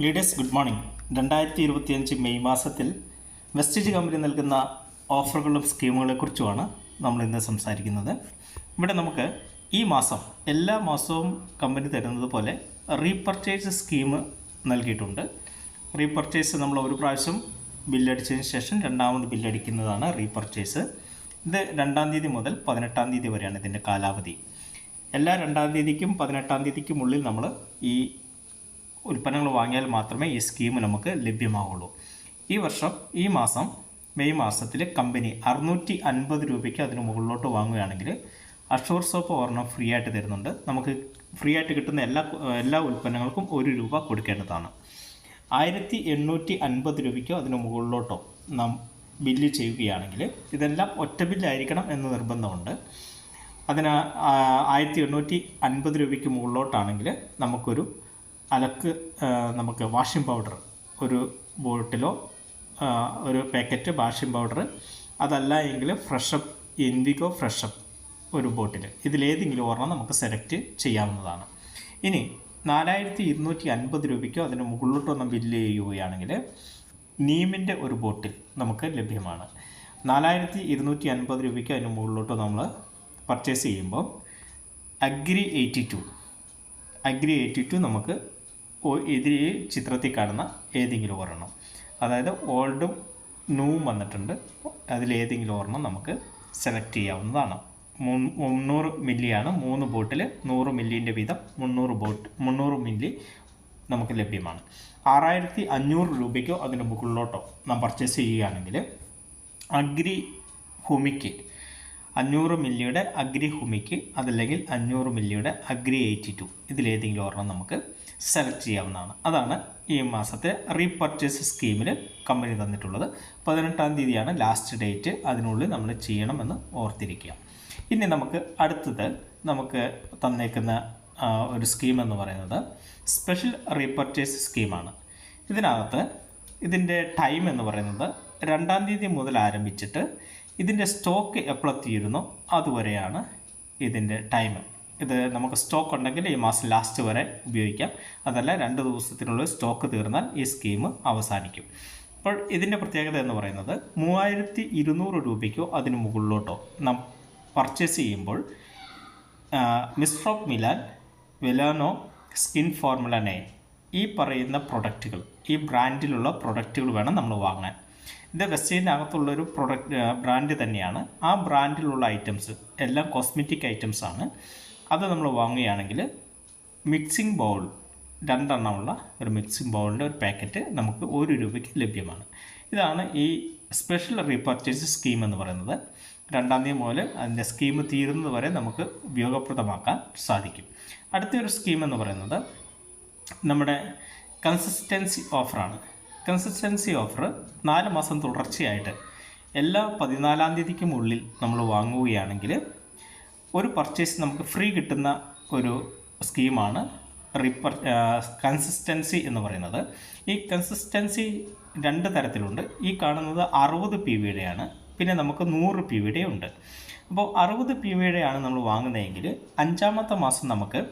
Leaders good morning. രണ്ടായിരത്തി ഇരുപത്തിയഞ്ച് May മാസത്തിൽ വെസ്റ്റേജ് കമ്പനി നൽകുന്ന ഓഫറുകളും സ്കീമുകളെക്കുറിച്ചുമാണ് നമ്മൾ ഇന്ന് സംസാരിക്കുന്നത്. ഇവിടെ നമുക്ക് ഈ മാസം എല്ലാ മാസവും കമ്പനി തരുന്നത് പോലെ റീപർച്ചേസ് സ്കീം നൽകിയിട്ടുണ്ട്. റീപർച്ചേസ് നമ്മൾ ഒരു പ്രാവശ്യം ബില്ലടിച്ചതിന് ശേഷം രണ്ടാമത് ബില്ലടിക്കുന്നതാണ് റീപർച്ചേസ്. ഇത് രണ്ടാം തീയതി മുതൽ പതിനെട്ടാം തീയതി വരെയാണ് ഇതിന്റെ കാലാവധി. എല്ലാ രണ്ടാം തീയതിക്കും പതിനെട്ടാം തീയതിക്കും ഉള്ളിൽ നമ്മൾ ഈ ഉൽപ്പന്നങ്ങൾ വാങ്ങിയാൽ മാത്രമേ ഈ സ്കീം നമുക്ക് ലഭ്യമാവുള്ളൂ. ഈ വർഷം ഈ മാസം മെയ് മാസത്തിൽ കമ്പനി അറുന്നൂറ്റി അൻപത് രൂപയ്ക്ക് അതിന് മുകളിലോട്ട് വാങ്ങുകയാണെങ്കിൽ അഷോർ സോപ്പ് ഒരെണ്ണം ഫ്രീ ആയിട്ട് തരുന്നുണ്ട്. നമുക്ക് ഫ്രീ ആയിട്ട് കിട്ടുന്ന എല്ലാ എല്ലാ ഉൽപ്പന്നങ്ങൾക്കും ഒരു രൂപ കൊടുക്കേണ്ടതാണ്. ആയിരത്തി എണ്ണൂറ്റി അൻപത് രൂപയ്ക്കോ അതിന് മുകളിലോട്ടോ നാം ബില്ല് ചെയ്യുകയാണെങ്കിൽ ഇതെല്ലാം ഒറ്റ ബില്ലായിരിക്കണം എന്ന് നിർബന്ധമുണ്ട്. അതിന് ആയിരത്തി എണ്ണൂറ്റി അൻപത് രൂപയ്ക്ക് മുകളിലോട്ടാണെങ്കിൽ നമുക്കൊരു അലക്ക് നമുക്ക് വാഷിംഗ് പൗഡർ ഒരു ബോട്ടിലോ ഒരു പാക്കറ്റ് വാഷിംഗ് പൗഡർ അതല്ല എങ്കിൽ ഫ്രഷപ്പ് ഇൻഡിഗോ ഫ്രഷപ്പ് ഒരു ബോട്ടിൽ ഇതിലേതെങ്കിലും ഒരെണ്ണം നമുക്ക് സെലക്ട് ചെയ്യാവുന്നതാണ്. ഇനി നാലായിരത്തി ഇരുന്നൂറ്റി അൻപത് രൂപയ്ക്കോ അതിന് മുകളിലോട്ടൊന്ന് ബില്ല് ചെയ്യുകയാണെങ്കിൽ നീമിന്റെ ഒരു ബോട്ടിൽ നമുക്ക് ലഭ്യമാണ്. നാലായിരത്തി ഇരുന്നൂറ്റി അൻപത് രൂപയ്ക്ക് അതിന് മുകളിലോട്ട് നമ്മൾ പർച്ചേസ് ചെയ്യുമ്പോൾ agri eighty two agri eighty two നമുക്ക് ഇതിൽ ഈ ചിത്രത്തിൽ കാണുന്ന ഏതെങ്കിലും ഒരെണ്ണം. അതായത് ഓൾഡും ന്യൂവും വന്നിട്ടുണ്ട്. അതിലേതെങ്കിലും ഒരെണ്ണം നമുക്ക് സെലക്ട് ചെയ്യാവുന്നതാണ്. മുന്നൂറ് മില്ലിയാണ് മൂന്ന് ബോട്ടിൽ നൂറ് മില്ലിന്റെ വീതം മുന്നൂറ് ബോട്ട് മുന്നൂറ് മില്ലി നമുക്ക് ലഭ്യമാണ്. ആറായിരത്തി അഞ്ഞൂറ് രൂപയ്ക്കോ അതിന് മുകളിലോട്ടോ നാം പർച്ചേസ് ചെയ്യുകയാണെങ്കിൽ അഗ്രി ഹുമിക്ക് അഞ്ഞൂറ് മില്ലിയുടെ അഗ്രി ഹുമിക്ക് അതല്ലെങ്കിൽ അഞ്ഞൂറ് മില്ലിയുടെ അഗ്രി എയ്റ്റി ടു ഇതിലേതെങ്കിലും ഒരെണ്ണം നമുക്ക് സെലക്ട് ചെയ്യാവുന്നതാണ്. അതാണ് ഈ മാസത്തെ റീപർച്ചേസ് സ്കീമിൽ കമ്പനി തന്നിട്ടുള്ളത്. പതിനെട്ടാം തീയതിയാണ് ലാസ്റ്റ് ഡേറ്റ് അതിനുള്ളിൽ നമ്മൾ ചെയ്യണമെന്ന് ഓർത്തിരിക്കുക. ഇനി നമുക്ക് അടുത്തത് നമുക്ക് തന്നേക്കുന്ന ഒരു സ്കീം എന്ന് പറയുന്നത് സ്പെഷ്യൽ റീപർച്ചേസ് സ്കീമാണ് ഇതിനകത്ത് ഇതിന്റെ ടൈം എന്ന് പറയുന്നത് രണ്ടാം തീയതി മുതൽ ആരംഭിച്ചിട്ട് ഇതിന്റെ സ്റ്റോക്ക് എപ്പോഴെത്തിയിരുന്നോ അതുവരെയാണ് ഇതിന്റെ ടൈം ഇത് നമുക്ക് സ്റ്റോക്ക് ഉണ്ടെങ്കിൽ ഈ മാസം ലാസ്റ്റ് വരെ ഉപയോഗിക്കാം. അതല്ല രണ്ട് ദിവസത്തിനുള്ളിൽ സ്റ്റോക്ക് തീർന്നാൽ ഈ സ്കീം അവസാനിക്കും. അപ്പോൾ ഇതിന്റെ പ്രത്യേകത എന്ന് പറയുന്നത് മൂവായിരത്തി ഇരുന്നൂറ് രൂപയ്ക്കോ അതിന് മുകളിലോട്ടോ നാം പർച്ചേസ് ചെയ്യുമ്പോൾ മിസ്ട്രോപ്പ് മിലാൻ വെലാനോ സ്കിൻ ഫോർമുല നയൻ ഈ പറയുന്ന പ്രൊഡക്റ്റുകൾ ഈ ബ്രാൻഡിലുള്ള പ്രൊഡക്റ്റുകൾ വേണം നമ്മൾ വാങ്ങാൻ. ഇത് വെസ്റ്റേജിനകത്തുള്ളൊരു പ്രൊഡക്റ്റ് ബ്രാൻഡ് തന്നെയാണ്. ആ ബ്രാൻഡിലുള്ള ഐറ്റംസ് എല്ലാം കോസ്മെറ്റിക് ഐറ്റംസ് ആണ്. അത് നമ്മൾ വാങ്ങുകയാണെങ്കിൽ മിക്സിംഗ് ബൗൾ രണ്ടെണ്ണമുള്ള ഒരു മിക്സിംഗ് ബൗളിന്റെ ഒരു പാക്കറ്റ് നമുക്ക് ഒരു രൂപയ്ക്ക് ലഭ്യമാണ്. ഇതാണ് ഈ സ്പെഷ്യൽ റീപർച്ചേസ് സ്കീം എന്ന് പറയുന്നത്. രണ്ടാം തീയതി മുതൽ അതിന്റെ സ്കീം തീരുന്നത് വരെ നമുക്ക് ഉപയോഗപ്രദമാക്കാൻ സാധിക്കും. അടുത്തൊരു സ്കീം എന്ന് പറയുന്നത് നമ്മുടെ കൺസിസ്റ്റൻസി ഓഫറാണ് കൺസിസ്റ്റൻസി ഓഫർ നാല് മാസം തുടർച്ചയായിട്ട് എല്ലാ പതിനാലാം തീയതിക്കും ഉള്ളിൽ നമ്മൾ വാങ്ങുകയാണെങ്കിൽ ഒരു പർച്ചേസ് നമുക്ക് ഫ്രീ കിട്ടുന്ന ഒരു സ്കീമാണ് റിപ്പർ കൺസിസ്റ്റൻസി എന്ന് പറയുന്നത്. ഈ കൺസിസ്റ്റൻസി രണ്ട് തരത്തിലുണ്ട്. ഈ കാണുന്നത് അറുപത് പി വിയുടെയാണ് പിന്നെ നമുക്ക് നൂറ് പി വിയുടെ ഉണ്ട്. അപ്പോൾ അറുപത് പി വിയുടെയാണ് നമ്മൾ വാങ്ങുന്നതെങ്കിൽ അഞ്ചാമത്തെ മാസം നമുക്ക്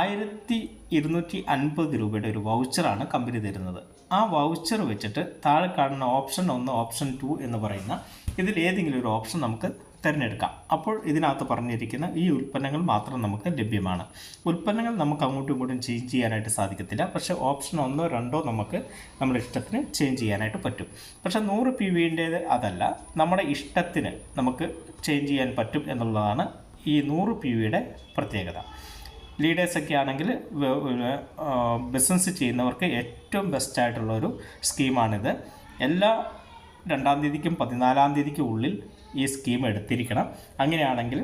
ആയിരത്തി ഇരുന്നൂറ്റി അൻപത് രൂപയുടെ ഒരു വൗച്ചറാണ് കമ്പനി തരുന്നത്. ആ വൗച്ചർ വെച്ചിട്ട് താഴെ കാണുന്ന ഓപ്ഷൻ ഒന്ന് ഓപ്ഷൻ ടു എന്ന് പറയുന്ന ഇതിൽ ഏതെങ്കിലും ഒരു ഓപ്ഷൻ നമുക്ക് തിരഞ്ഞെടുക്കാം. അപ്പോൾ ഇതിനകത്ത് പറഞ്ഞിരിക്കുന്ന ഈ ഉൽപ്പന്നങ്ങൾ മാത്രം നമുക്ക് ലഭ്യമാണ്. ഉൽപ്പന്നങ്ങൾ നമുക്ക് അങ്ങോട്ടും ഇങ്ങോട്ടും ചേഞ്ച് ചെയ്യാനായിട്ട് സാധിക്കത്തില്ല. പക്ഷേ ഓപ്ഷൻ ഒന്നോ രണ്ടോ നമുക്ക് നമ്മുടെ ഇഷ്ടത്തിന് ചേഞ്ച് ചെയ്യാനായിട്ട് പറ്റും. പക്ഷേ നൂറ് പി വിന്റേത് അതല്ല. നമ്മുടെ ഇഷ്ടത്തിന് നമുക്ക് ചേഞ്ച് ചെയ്യാൻ പറ്റും എന്നുള്ളതാണ് ഈ നൂറ് പി വിയുടെ പ്രത്യേകത. ലീഡേഴ്സൊക്കെ ആണെങ്കിൽ ബിസിനസ് ചെയ്യുന്നവർക്ക് ഏറ്റവും ബെസ്റ്റായിട്ടുള്ളൊരു സ്കീമാണിത് എല്ലാ രണ്ടാം തീയതിക്കും പതിനാലാം തീയതിക്കും ഉള്ളിൽ ഈ സ്കീം എടുത്തിരിക്കണം. അങ്ങനെയാണെങ്കിൽ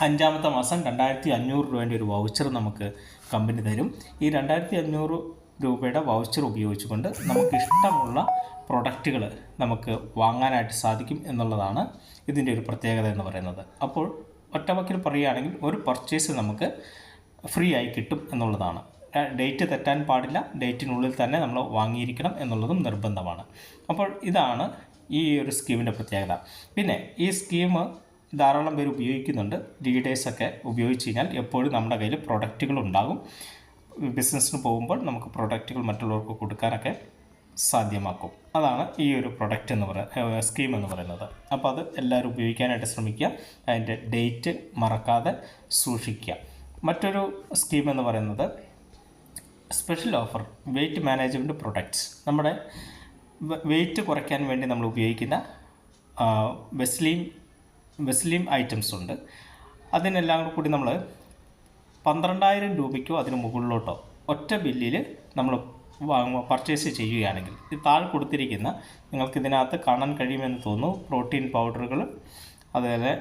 അഞ്ചാമത്തെ മാസം രണ്ടായിരത്തി അഞ്ഞൂറ് രൂപേന്റെ ഒരു വൗച്ചർ നമുക്ക് കമ്പനി തരും. ഈ രണ്ടായിരത്തി അഞ്ഞൂറ് രൂപയുടെ വൗച്ചർ ഉപയോഗിച്ചുകൊണ്ട് നമുക്ക് ഇഷ്ടമുള്ള പ്രൊഡക്റ്റുകൾ നമുക്ക് വാങ്ങാനായിട്ട് സാധിക്കും എന്നുള്ളതാണ് ഇതിന്റെ ഒരു പ്രത്യേകത എന്ന് പറയുന്നത്. അപ്പോൾ ഒറ്റവക്കിൽ പറയുകയാണെങ്കിൽ ഒരു പർച്ചേസ് നമുക്ക് ഫ്രീ ആയി കിട്ടും എന്നുള്ളതാണ്. ഡേറ്റ് തെറ്റാൻ പാടില്ല. ഡേറ്റിനുള്ളിൽ തന്നെ നമ്മൾ വാങ്ങിയിരിക്കണം എന്നുള്ളതും നിർബന്ധമാണ്. അപ്പോൾ ഇതാണ് ഈ ഒരു സ്കീമിന്റെ പ്രത്യേകത. പിന്നെ ഈ സ്കീം ധാരാളം പേര് ഉപയോഗിക്കുന്നുണ്ട്. ഡീഡേഴ്സൊക്കെ ഉപയോഗിച്ച് കഴിഞ്ഞാൽ എപ്പോഴും നമ്മുടെ കയ്യിൽ പ്രൊഡക്റ്റുകൾ ഉണ്ടാകും. ബിസിനസ്സിന് പോകുമ്പോൾ നമുക്ക് പ്രൊഡക്റ്റുകൾ മറ്റുള്ളവർക്ക് കൊടുക്കാനൊക്കെ സാധ്യമാക്കും. അതാണ് ഈ ഒരു പ്രൊഡക്റ്റ് എന്ന് പറയുന്ന സ്കീം എന്ന് പറയുന്നത്. അപ്പോൾ അത് എല്ലാവരും ഉപയോഗിക്കാനായിട്ട് ശ്രമിക്കുക. അതിന്റെ ഡേറ്റ് മറക്കാതെ സൂക്ഷിക്കുക. മറ്റൊരു സ്കീം എന്ന് പറയുന്നത് special offer weight management products നമ്മുടെ വെയിറ്റ് കുറയ്ക്കാൻ വേണ്ടി നമ്മൾ ഉപയോഗിക്കുന്ന വെസ്ലീം വെസ്ലീം ഐറ്റംസ് ഉണ്ട്. അതിനെല്ലാം കൂടി നമ്മൾ പന്ത്രണ്ടായിരം രൂപയ്ക്കോ അതിന് മുകളിലോട്ടോ ഒറ്റ ബില്ലിൽ നമ്മൾ വാങ്ങുക പർച്ചേസ് ചെയ്യുകയാണെങ്കിൽ ഇത് താഴെ കൊടുത്തിരിക്കുന്ന നിങ്ങൾക്ക് ഇതിനകത്ത് കാണാൻ കഴിയുമെന്ന് തോന്നുന്നു. പ്രോട്ടീൻ പൗഡറുകൾ അതുപോലെ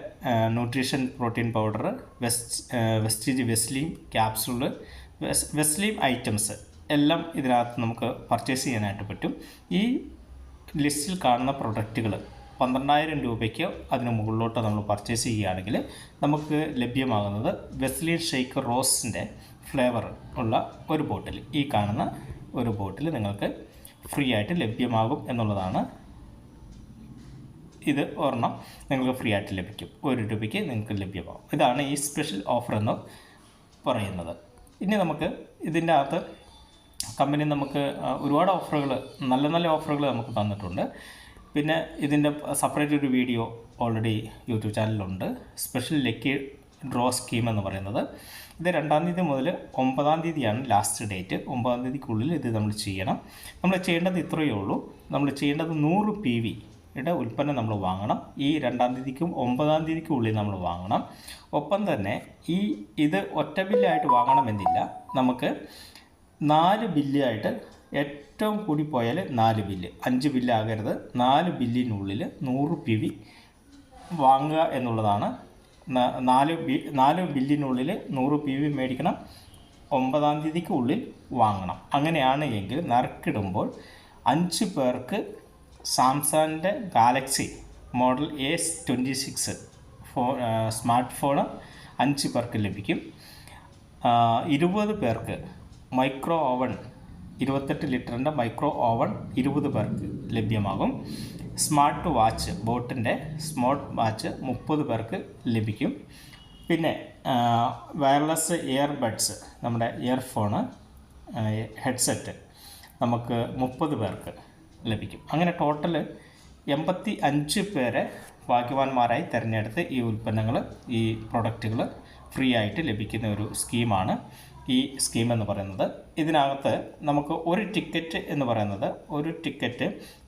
nutrition protein powder west Vestige Veslim capsule വെസ് വെസ്ലീം ഐറ്റംസ് എല്ലാം ഇതിനകത്ത് നമുക്ക് പർച്ചേസ് ചെയ്യാനായിട്ട് പറ്റും. ഈ ലിസ്റ്റിൽ കാണുന്ന പ്രൊഡക്റ്റുകൾ പന്ത്രണ്ടായിരം രൂപയ്ക്ക് അതിന് മുകളിലോട്ട് നമ്മൾ പർച്ചേസ് ചെയ്യുകയാണെങ്കിൽ നമുക്ക് ലഭ്യമാകുന്നത് വെസ്ലിൻ ഷെയ്ക്ക് റോസിന്റെ ഫ്ലേവർ ഉള്ള ഒരു ബോട്ടിൽ ഈ കാണുന്ന ഒരു ബോട്ടിൽ നിങ്ങൾക്ക് ഫ്രീ ആയിട്ട് ലഭ്യമാകും എന്നുള്ളതാണ് ഇത് ഒരെണ്ണം നിങ്ങൾക്ക് ഫ്രീ ആയിട്ട് ലഭിക്കും. ഒരു രൂപയ്ക്ക് നിങ്ങൾക്ക് ലഭ്യമാകും. ഇതാണ് ഈ സ്പെഷ്യൽ ഓഫർ എന്ന് പറയുന്നത്. ഇനി നമുക്ക് ഇതിന്റെ അകത്ത് കമ്പനി നമുക്ക് ഒരുപാട് ഓഫറുകൾ നല്ല നല്ല ഓഫറുകൾ നമുക്ക് തന്നിട്ടുണ്ട്. പിന്നെ ഇതിന്റെ സെപ്പറേറ്റ് ഒരു വീഡിയോ ഓൾറെഡി യൂട്യൂബ് ചാനലിലുണ്ട്. സ്പെഷ്യൽ ലക്കി ഡ്രോ സ്കീം എന്ന് പറയുന്നത്. ഇത് രണ്ടാം തീയതി മുതൽ ഒമ്പതാം തീയതിയാണ് ലാസ്റ്റ് ഡേറ്റ് ഒമ്പതാം തീയതിക്കുള്ളിൽ ഇത് നമ്മൾ ചെയ്യണം. നമ്മൾ ചെയ്യേണ്ടത് ഇത്രയേ ഉള്ളൂ. നമ്മൾ ചെയ്യേണ്ടത് നൂറ് പി വി യുടെ ഉൽപ്പന്നം നമ്മൾ വാങ്ങണം. ഈ രണ്ടാം തീയതിക്കും ഒമ്പതാം തീയതിക്കും ഉള്ളിൽ നമ്മൾ വാങ്ങണം. ഒപ്പം തന്നെ ഈ ഇത് ഒറ്റ ബില്ലായിട്ട് വാങ്ങണമെന്നില്ല. നമുക്ക് നാല് ബില്ലായിട്ട് ഏറ്റവും കൂടി പോയാൽ നാല് ബില്ല്. അഞ്ച് ബില്ലാകരുത് നാല് ബില്ലിനുള്ളിൽ നൂറ് പി വി വാങ്ങുക എന്നുള്ളതാണ്. നാല് ബി നാല് ബില്ലിനുള്ളിൽ നൂറ് പി വി മേടിക്കണം. ഒമ്പതാം തീയതിക്ക് ഉള്ളിൽ വാങ്ങണം. അങ്ങനെയാണ് എങ്കിൽ നറുക്കിടുമ്പോൾ അഞ്ച് പേർക്ക് സാംസങ്ങിന്റെ Galaxy model A twenty six ഫോ സ്മാർട്ട് ഫോൺ അഞ്ച് പേർക്ക് ലഭിക്കും. ഇരുപത് പേർക്ക് മൈക്രോ ഓവൺ ഇരുപത്തെട്ട് ലിറ്ററിന്റെ മൈക്രോ ഓവൺ ഇരുപത് പേർക്ക് ലഭ്യമാകും. സ്മാർട്ട് വാച്ച് ബോട്ടിന്റെ സ്മാർട്ട് വാച്ച് മുപ്പത് പേർക്ക് ലഭിക്കും. പിന്നെ വയർലെസ് ഇയർബഡ്സ് നമ്മുടെ ഇയർഫോണ് ഹെഡ്സെറ്റ് നമുക്ക് മുപ്പത് പേർക്ക് ലഭിക്കും. അങ്ങനെ ടോട്ടൽ എൺപത്തി അഞ്ച് പേരെ ഭാഗ്യവാന്മാരായി തിരഞ്ഞെടുത്ത് ഈ ഉൽപ്പന്നങ്ങൾ ഈ പ്രൊഡക്റ്റുകൾ ഫ്രീ ആയിട്ട് ലഭിക്കുന്ന ഒരു സ്കീമാണ് ഈ സ്കീം എന്ന് പറയുന്നത്. ഇതിനകത്ത് നമുക്ക് ഒരു ടിക്കറ്റ് എന്ന് പറയുന്നത് ഒരു ടിക്കറ്റ്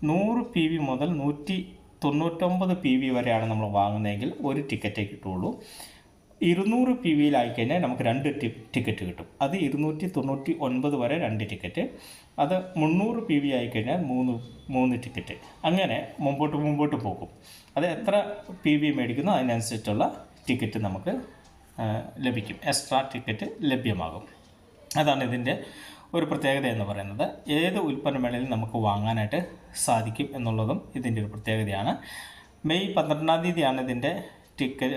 നൂറ് പി വി മുതൽ നൂറ്റി തൊണ്ണൂറ്റൊമ്പത് പി വി വരെയാണ് നമ്മൾ വാങ്ങുന്നതെങ്കിൽ ഒരു ടിക്കറ്റേ കിട്ടുള്ളൂ ഇരുന്നൂറ് പി വിയിലായി കഴിഞ്ഞാൽ നമുക്ക് രണ്ട് ടിക്കറ്റ് കിട്ടും. അത് ഇരുന്നൂറ്റി തൊണ്ണൂറ്റി ഒൻപത് വരെ രണ്ട് ടിക്കറ്റ് അത് മുന്നൂറ് പി വി ആയിക്കഴിഞ്ഞാൽ മൂന്ന് മൂന്ന് ടിക്കറ്റ് അങ്ങനെ മുമ്പോട്ട് മുമ്പോട്ട് പോകും. അത് എത്ര പി വി മേടിക്കുന്നോ അതിനനുസരിച്ചുള്ള ടിക്കറ്റ് നമുക്ക് ലഭിക്കും. എക്സ്ട്രാ ടിക്കറ്റ് ലഭ്യമാകും. അതാണ് ഇതിന്റെ ഒരു പ്രത്യേകത എന്ന് പറയുന്നത്. ഏത് ഉൽപ്പന്നമേളയിലും നമുക്ക് വാങ്ങാനായിട്ട് സാധിക്കും എന്നുള്ളതും ഇതിന്റെ ഒരു പ്രത്യേകതയാണ്. മെയ് പന്ത്രണ്ടാം തീയതിയാണ് ഇതിന്റെ ടിക്കറ്റ്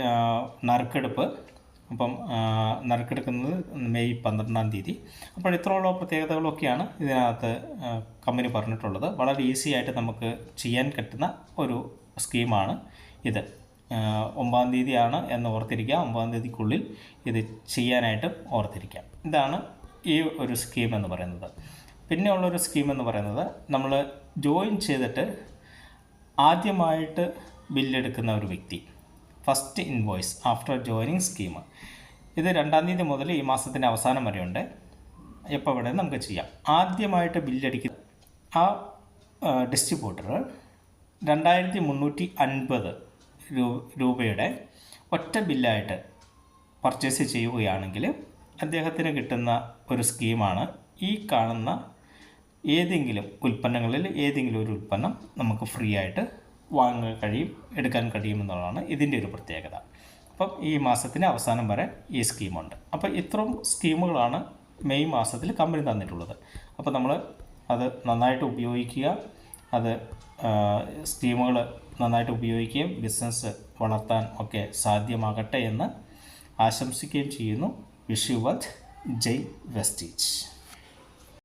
നറുക്കെടുപ്പ്. അപ്പം നറുക്കെടുക്കുന്നത് മെയ് പന്ത്രണ്ടാം തീയതി. അപ്പോൾ ഇത്രയുള്ള പ്രത്യേകതകളൊക്കെയാണ് ഇതിനകത്ത് കമ്പനി പറഞ്ഞിട്ടുള്ളത്. വളരെ ഈസി ആയിട്ട് നമുക്ക് ചെയ്യാൻ പറ്റുന്ന ഒരു സ്കീമാണ് ഇത്. ഒമ്പതാം തീയതിയാണ് എന്ന് ഓർത്തിരിക്കുക. ഒമ്പതാം തീയതിക്കുള്ളിൽ ഇത് ചെയ്യാനായിട്ട് ഓർത്തിരിക്കാം. ഇതാണ് ഈ ഒരു സ്കീം എന്ന് പറയുന്നത്. പിന്നെ ഉള്ളൊരു സ്കീം എന്ന് പറയുന്നത് നമ്മൾ ജോയിൻ ചെയ്തിട്ട് ആദ്യമായിട്ട് ബില്ലെടുക്കുന്ന ഒരു വ്യക്തി. First invoice after joining scheme ഇത് രണ്ടാം തീയതി മുതൽ ഈ മാസത്തിന്റെ അവസാനം വരെയുണ്ട്. എപ്പോൾ വേണേലും നമുക്ക് ചെയ്യാം. ആദ്യമായിട്ട് ബില്ലടിക്കുന്ന ആ ഡിസ്ട്രിബ്യൂട്ടർ രണ്ടായിരത്തി മുന്നൂറ്റി അൻപത് രൂപയുടെ ഒറ്റ ബില്ലായിട്ട് പർച്ചേസ് ചെയ്യുകയാണെങ്കിൽ അദ്ദേഹത്തിന് കിട്ടുന്ന ഒരു സ്കീമാണ് ഈ കാണുന്ന ഏതെങ്കിലും ഉൽപ്പന്നങ്ങളിൽ ഏതെങ്കിലും ഒരു ഉൽപ്പന്നം നമുക്ക് ഫ്രീ ആയിട്ട് വാങ്ങാൻ കഴിയും എടുക്കാൻ കഴിയുമെന്നുള്ളതാണ് ഇതിന്റെ ഒരു പ്രത്യേകത. അപ്പം ഈ മാസത്തിന്റെ അവസാനം വരെ ഈ സ്കീമുണ്ട്. അപ്പോൾ ഇത്രയും സ്കീമുകളാണ് മെയ് മാസത്തിൽ കമ്പനി തന്നിട്ടുള്ളത്. അപ്പോൾ നമ്മൾ അത് നന്നായിട്ട് ഉപയോഗിക്കുക അത് സ്കീമുകൾ നന്നായിട്ട് ഉപയോഗിക്കുകയും ബിസിനസ് വളർത്താൻ ഒക്കെ സാധ്യമാകട്ടെ എന്ന് ആശംസിക്കുകയും ചെയ്യുന്നു. വിഷ് ജയ് വെസ്റ്റീച്ച്